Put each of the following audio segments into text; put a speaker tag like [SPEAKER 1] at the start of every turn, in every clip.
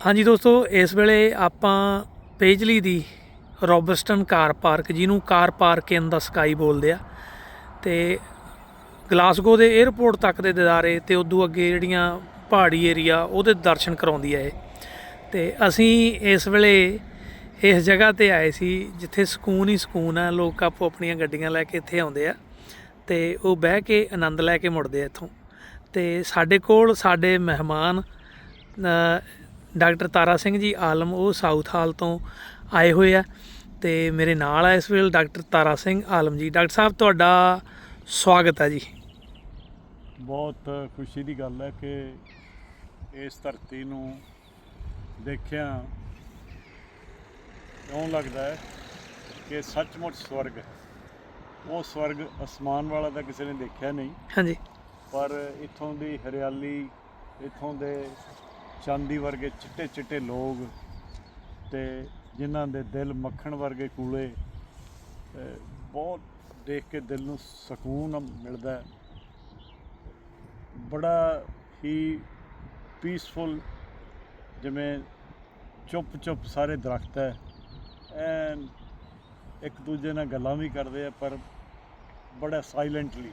[SPEAKER 1] ਹਾਂਜੀ ਦੋਸਤੋ, ਇਸ ਵੇਲੇ ਆਪਾਂ ਪੇਜਲੀ ਦੀ ਰੋਬਸਟਨ ਕਾਰ ਪਾਰਕ, ਜਿਹਨੂੰ ਕਾਰ ਪਾਰਕ ਇਨ ਦਾ ਸਕਾਈ ਬੋਲਦੇ ਆ, ਤੇ ਗਲਾਸਗੋ ਦੇ 에ਅਰਪੋਰਟ ਤੱਕ ਦੇ ਦਿਦਾਰੇ ਤੇ ਉਦੋਂ ਅੱਗੇ ਜਿਹੜੀਆਂ ਪਹਾੜੀ ਏਰੀਆ, ਉਹਦੇ ਦਰਸ਼ਨ ਕਰਾਉਂਦੀ ਹੈ ਇਹ। ਤੇ ਅਸੀਂ ਇਸ ਵੇਲੇ ਇਸ ਜਗ੍ਹਾ ਤੇ ਆਏ ਸੀ, ਜਿੱਥੇ ਸਕੂਨ ਹੀ ਸਕੂਨ ਆ, ਲੋਕ ਆਪੋ ਆਪਣੀਆਂ ਗੱਡੀਆਂ ਲੈ ਕੇ ਇੱਥੇ ਆਉਂਦੇ ਆ, ਤੇ ਉਹ ਬਹਿ ਕੇ ਆਨੰਦ ਲੈ ਕੇ ਮੁੜਦੇ ਆ ਇੱਥੋਂ। ਤੇ ਸਾਡੇ ਕੋਲ ਸਾਡੇ ਮਹਿਮਾਨ ਡਾਕਟਰ ਤਾਰਾ ਸਿੰਘ ਜੀ ਆਲਮ ਉਹ ਸਾਊਥ ਹਾਲ ਤੋਂ ਆਏ ਹੋਏ ਆ ਤੇ ਮੇਰੇ ਨਾਲ ਆ ਇਸ ਵੇਲੇ ਡਾਕਟਰ ਤਾਰਾ ਸਿੰਘ ਆਲਮ ਜੀ। ਡਾਕਟਰ ਸਾਹਿਬ ਤੁਹਾਡਾ ਸਵਾਗਤ ਹੈ ਜੀ।
[SPEAKER 2] ਬਹੁਤ ਖੁਸ਼ੀ ਦੀ ਗੱਲ ਹੈ ਕਿ ਇਸ ਧਰਤੀ ਨੂੰ ਦੇਖਿਆ ਇਉਂ ਲੱਗਦਾ ਹੈ ਕਿ ਸੱਚਮੁੱਚ ਸਵਰਗ ਹੈ। ਉਹ ਸਵਰਗ ਅਸਮਾਨ ਵਾਲਾ ਤਾਂ ਕਿਸੇ ਨੇ ਦੇਖਿਆ ਨਹੀਂ।
[SPEAKER 1] ਹਾਂਜੀ।
[SPEAKER 2] ਪਰ ਇੱਥੋਂ ਦੀ ਹਰਿਆਲੀ ਇੱਥੋਂ ਦੇ ਚਾਂਦੀ ਵਰਗੇ ਚਿੱਟੇ ਚਿੱਟੇ ਲੋਕ ਤੇ ਜਿਨ੍ਹਾਂ ਦੇ ਦਿਲ ਮੱਖਣ ਵਰਗੇ ਕੂਲੇ ਬਹੁਤ ਦੇਖ ਕੇ ਦਿਲ ਨੂੰ ਸਕੂਨ ਮਿਲਦਾ ਹੈ। ਬੜਾ ਹੀ ਪੀਸਫੁਲ ਜਿਵੇਂ ਚੁੱਪ ਚੁੱਪ ਸਾਰੇ ਦਰਖਤ ਹੈ। ਐਨ ਇੱਕ ਦੂਜੇ ਨਾਲ ਗੱਲਾਂ ਵੀ ਕਰਦੇ ਆ, ਪਰ ਬੜਾ ਸਾਇਲੈਂਟਲੀ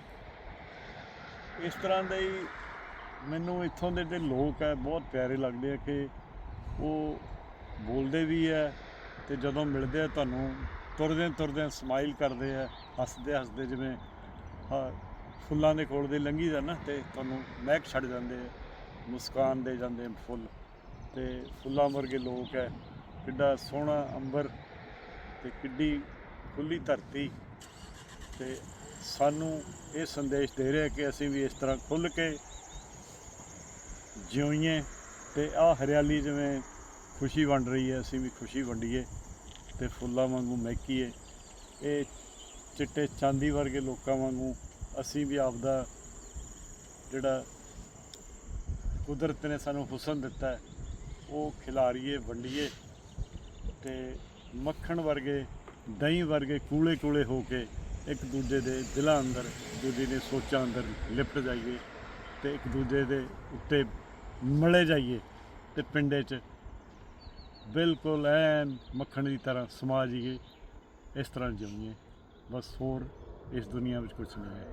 [SPEAKER 2] ਇਸ ਤਰ੍ਹਾਂ ਦੇ ਹੀ ਮੈਨੂੰ ਇੱਥੋਂ ਦੇ ਜਿਹੜੇ ਲੋਕ ਹੈ ਬਹੁਤ ਪਿਆਰੇ ਲੱਗਦੇ ਆ ਕਿ ਉਹ ਬੋਲਦੇ ਵੀ ਹੈ ਤੇ ਜਦੋਂ ਮਿਲਦੇ ਆ ਤੁਹਾਨੂੰ ਤੁਰਦੇ ਤੁਰਦੇ ਸਮਾਈਲ ਕਰਦੇ ਆ, ਹੱਸਦੇ ਹੱਸਦੇ ਜਿਵੇਂ ਆਹ ਫੁੱਲਾਂ ਦੇ ਕੋਲ ਦੇ ਲੰਘੀ ਦਾ ਨਾ ਤੇ ਤੁਹਾਨੂੰ ਮਹਿਕ ਛੱਡ ਜਾਂਦੇ ਆ, ਮੁਸਕਾਨ ਦੇ ਜਾਂਦੇ ਫੁੱਲ ਤੇ ਫੁੱਲਾਂ ਵਰਗੇ ਲੋਕ ਹੈ ਕਿੱਡਾ ਸੋਹਣਾ ਅੰਬਰ ਤੇ ਕਿੱਡੀ ਖੁੱਲੀ ਧਰਤੀ ਤੇ ਸਾਨੂੰ ਇਹ ਸੰਦੇਸ਼ ਦੇ ਰਿਹਾ ਕਿ ਅਸੀਂ ਵੀ ਇਸ ਤਰ੍ਹਾਂ ਖੁੱਲ ਕੇ ਜਿਉਈਏ ਤੇ ਆ ਹਰਿਆਲੀ ਜਿਵੇਂ ਖੁਸ਼ੀ ਵੰਡ ਰਹੀ ਹੈ, ਅਸੀਂ ਵੀ ਖੁਸ਼ੀ ਵੰਡੀਏ ਤੇ ਫੁੱਲਾਂ ਵਾਂਗੂ ਮਹਿਕੀਏ। ਇਹ ਚਿੱਟੇ ਚਾਂਦੀ ਵਰਗੇ ਲੋਕਾਂ ਵਾਂਗੂ ਅਸੀਂ ਵੀ ਆਪਦਾ ਜਿਹੜਾ ਕੁਦਰਤ ਨੇ ਸਾਨੂੰ ਹੁਸਨ ਦਿੱਤਾ ਹੈ, ਉਹ ਖਿਲਾਰੀਏ, ਵੰਡੀਏ ਤੇ ਮੱਖਣ ਵਰਗੇ, ਦਹੀਂ ਵਰਗੇ ਕੂਲੇ ਕੂਲੇ ਹੋ ਕੇ ਇੱਕ ਦੂਜੇ ਦੇ ਦਿਲਾਂ ਅੰਦਰ, ਦੂਜੇ ਦੇ ਸੋਚਾਂ ਅੰਦਰ ਲਿਪਟ ਜਾਈਏ ਤੇ ਇੱਕ ਦੂਜੇ ਦੇ ਉੱਤੇ ਮਿਲੇ ਜਾਈਏ ਤੇ ਪਿੰਡੇ 'ਚ ਬਿਲਕੁਲ ਐਨ ਮੱਖਣ ਦੀ ਤਰ੍ਹਾਂ ਸਮਾ ਜਾਈਏ ਇਸ ਤਰ੍ਹਾਂ ਜਿਉਈਏ ਬਸ ਹੋਰ ਇਸ ਦੁਨੀਆ ਵਿੱਚ ਕੁਝ ਨਹੀਂ ਹੈ।